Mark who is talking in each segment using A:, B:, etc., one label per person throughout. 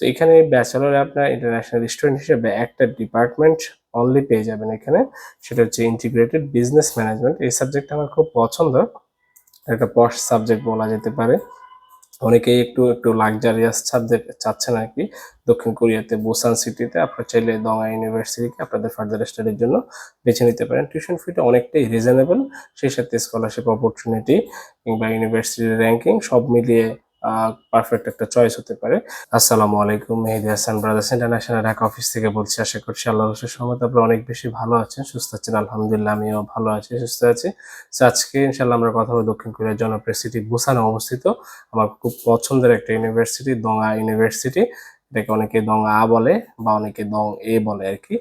A: তো এখানে ব্যাচেলরে আপনার ইন্টারন্যাশনাল স্টুডেন্ট হিসেবে একটা ডিপার্টমেন্ট অনলি পেয়ে যাবেন এখানে, সেটা হচ্ছে ইন্টিগ্রেটেড বিজনেস ম্যানেজমেন্ট এই সাবজেক্টটা আমার খুব পছন্দ। একটা পশ সাবজেক্ট বলা যেতে পারে। অনেকেই একটু একটু লাক্সারিয়াস সাবজেক্ট চাচ্ছেন আর কি। দক্ষিণ কোরিয়াতে বুসান সিটিতে আপনারা চাইলে দঙ্গা ইউনিভার্সিটিকে আপনাদের ফার্দার স্টাডির জন্য বেছে নিতে পারেন। টিউশন ফিটা অনেকটাই রিজনেবল সেই সাথে স্কলারশিপ অপরচুনিটি কিংবা ইউনিভার্সিটির র্যাঙ্কিং সব মিলিয়ে পারফেক্ট একটা চয়েস হতে পারে। আসসালামু আলাইকুম, Mehedi Hasan brothers international Dhaka office থেকে বলছি, আশা করছি আল্লাহ রসের সময় আপনারা অনেক বেশি ভালো আছেন, সুস্থ আছেন। আলহামদুলিল্লাহ, আমিও ভালো আছি, সুস্থ আছি। তো আজকে ইনশাল্লাহ আমরা কথা বলব দক্ষিণ কোরিয়ার জনপ্রিয় সিটি বুসানে অবস্থিত। আমার খুব পছন্দের একটা ইউনিভার্সিটি দঙ্গা ইউনিভার্সিটি এটাকে অনেকে দং আ বলে বা অনেকে দং এ বলে আর কি।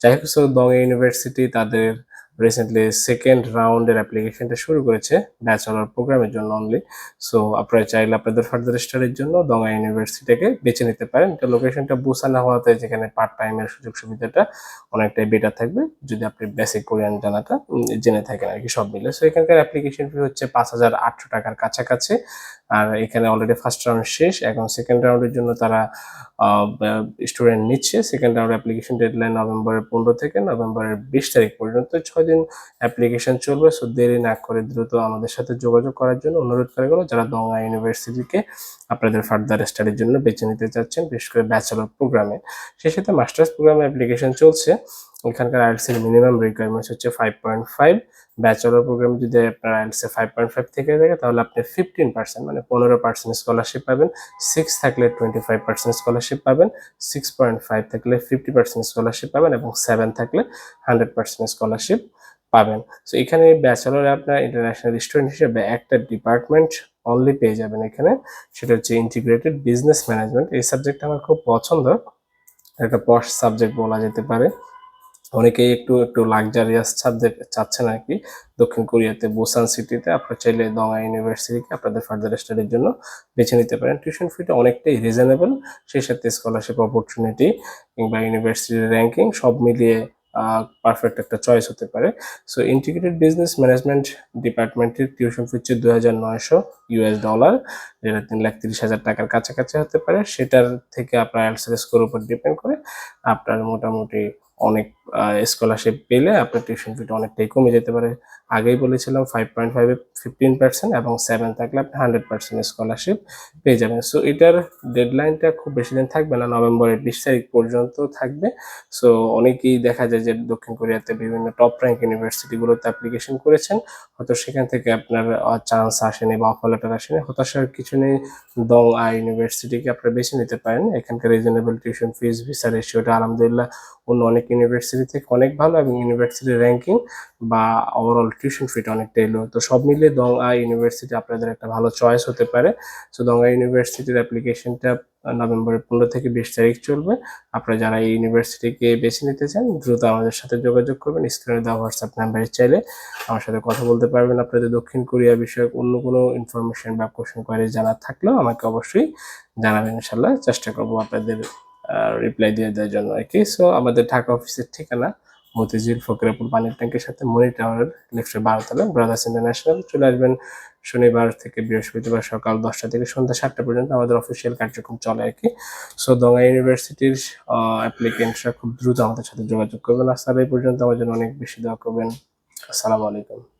A: যাই হোক দং ইউনিভার্সিটি তাদের রিসেন্টলি সেকেন্ড রাউন্ডের অ্যাপ্লিকেশনটা শুরু করেছে ব্যাচেলর প্রোগ্রামের জন্য অনলি সো আপনারা চাইলে আপনাদের ফার্দার স্টাডির জন্য দঙ্গা ইউনিভার্সিটিকে বেছে নিতে পারেন। এটা লোকেশনটা বুসানা হওয়াতে যেখানে পার্ট টাইমের সুযোগ সুবিধাটা অনেকটাই বেটার থাকবে, যদি আপনি বেসিক কোরিয়ান জানাটা জেনে থাকেন আর কি সব মিলে। সো এখানকার অ্যাপ্লিকেশন ফি হচ্ছে পাঁচ হাজার আটশো টাকার কাছাকাছি। আর এখানে অলরেডি ফার্স্ট রাউন্ড শেষ, এখন সেকেন্ড রাউন্ডের জন্য তারা স্টুডেন্ট নিচ্ছে সেকেন্ড রাউন্ড অ্যাপ্লিকেশন ডেডলাইন নভেম্বরের পনেরো থেকে নভেম্বরের বিশ তারিখ পর্যন্ত ছয় দিন অ্যাপ্লিকেশন চলবে। সো দেরি না করে দ্রুত আমাদের সাথে যোগাযোগ করার জন্য অনুরোধ করে গেলো, যারা দঙ্গা ইউনিভার্সিটিকে আপনাদের ফার্দার স্টাডির জন্য বেছে নিতে চাচ্ছেন, বিশেষ করে ব্যাচেলর প্রোগ্রামে সেই সাথে মাস্টার্স প্রোগ্রামে অ্যাপ্লিকেশন চলছে। এখানকার আইএলস এর মিনিমাম রিকোয়ারমেন্টস হচ্ছে five point five bachelor program যদি আপনার আইএলস ফাইভ পয়েন্ট ফাইভ থেকে থাকে, তাহলে আপনি ফিফটিন পার্সেন্ট মানে পনেরো পার্সেন্ট স্কলারশিপ পাবেন। সিক্স থাকলে টোয়েন্টি ফাইভ পার্সেন্ট স্কলারশিপ পাবেন। সিক্স পয়েন্ট ফাইভ থাকলে ফিফটি পার্সেন্ট স্কলারশিপ পাবেন এবং সেভেন থাকলে হান্ড্রেড পার্সেন্ট স্কলারশিপ পাবেন। সো এখানে ব্যাচেলরে আপনার ইন্টারন্যাশনাল স্টুডেন্ট হিসেবে একটা ডিপার্টমেন্ট অনলি পেয়ে যাবেন এখানে। সেটা হচ্ছে ইন্টিগ্রেটেড বিজনেস ম্যানেজমেন্ট এই সাবজেক্টটা আমার খুব পছন্দ। একটা পশ সাবজেক্ট বলা যেতে পারে। অনেকেই একটু একটু লাক্সারিয়াস সাবজেক্ট চাচ্ছেন আর কি। দক্ষিণ কোরিয়াতে, বুসান সিটিতে আপনারা চাইলে দঙ্গা ইউনিভার্সিটিকে আপনাদের ফার্দার স্টাডির জন্য বেছে নিতে পারেন। টিউশন ফিটা অনেকটাই রিজনেবল সেই সাথে স্কলারশিপ অপরচুনিটি কিংবা ইউনিভার্সিটির র্যাঙ্কিং সব মিলিয়ে পারফেক্ট একটা চয়েস হতে পারে। সো ইন্টিগ্রেটেড বিজনেস ম্যানেজমেন্ট ডিপার্টমেন্টের টিউশন ফি হচ্ছে দু হাজার নয়শো ইউএস ডলার যেটা তিন লাখ তিরিশ হাজার টাকার কাছাকাছি হতে পারে। সেটার থেকে আপনার অ্যান্সার স্কোর উপর ডিপেন্ড করে আপনার মোটামুটি অনেক স্কলারশিপ পেলে আপনার টিউশন ফিটা অনেকটাই কমে যেতে পারে। আগেই বলেছিলাম ফাইভ পয়েন্ট ফাইভে ফিফটিন পার্সেন্ট এবং সেভেন থাকলে আপনি হান্ড্রেড পার্সেন্ট স্কলারশিপ পেয়ে যাবেন। সো এটার ডেডলাইনটা খুব বেশি দিন থাকবে না নভেম্বরের বিশ তারিখ পর্যন্ত থাকবে। সো অনেকেই দেখা যায় যে দক্ষিণ কোরিয়াতে বিভিন্ন টপ র্যাঙ্ক ইউনিভার্সিটিগুলোতে অ্যাপ্লিকেশন করেছেন। হয়তো সেখান থেকে আপনার চান্স আসেনি বা অফার লেটার আসেনি, হতাশার কিছু নেই। দং আই ইউনিভার্সিটিকে আপনারা বেছে নিতে পারেন। এখানকার রিজনেবল টিউশন ফিস ভিসা রেশিওটা আলহামদুলিল্লাহ অন্য অনেক ইউনিভার্সিটি থেকে অনেক ভালো এবং ইউনিভার্সিটির র্যাঙ্কিং বা ওভারঅল টিউশন ফিটা অনেকটাই লো তো সব মিলিয়ে দং আই ইউনিভার্সিটি আপনাদের একটা ভালো চয়েস হতে পারে। সো আই ইউনিভার্সিটির অ্যাপ্লিকেশনটা নভেম্বরের পনেরো থেকে বিশ তারিখ চলবে। আপনারা যারা এই ইউনিভার্সিটিকে বেছে নিতে চান, দ্রুত আমাদের সাথে যোগাযোগ করবেন। স্ক্রিনে দেওয়া হোয়াটসঅ্যাপ নাম্বারে চাইলে আমার সাথে কথা বলতে পারবেন। আপনাদের দক্ষিণ কোরিয়া বিষয়ক অন্য কোনো ইনফরমেশন বা কোশ্চেন কোয়ারি জানা থাকলেও আমাকে অবশ্যই জানাবেন ইনশাল্লাহ চেষ্টা করব আপনাদের রিপ্লাই দিয়ে দেওয়ার জন্য। আর কি সো আমাদের ঢাকা অফিসের ঠিকানা মতিঝিল ফকিরাপুর পানির ট্যাঙ্কের সাথে মনি টাওয়ারের লিফটের বারোতলা ব্রাদার্স ইন্টারন্যাশনাল চলে আসবেন। শনিবার থেকে বৃহস্পতিবার সকাল দশটা থেকে সন্ধ্যা সাতটা পর্যন্ত আমাদের অফিসিয়াল কার্যক্রম চলে আর কি। সো দঙ্গা ইউনিভার্সিটির অ্যাপ্লিকেন্টরা খুব দ্রুত আমাদের সাথে যোগাযোগ করবেন। আর স্যার এই পর্যন্ত। আমার জন্য অনেক বেশি দেওয়া করবেন। আসসালামু আলাইকুম।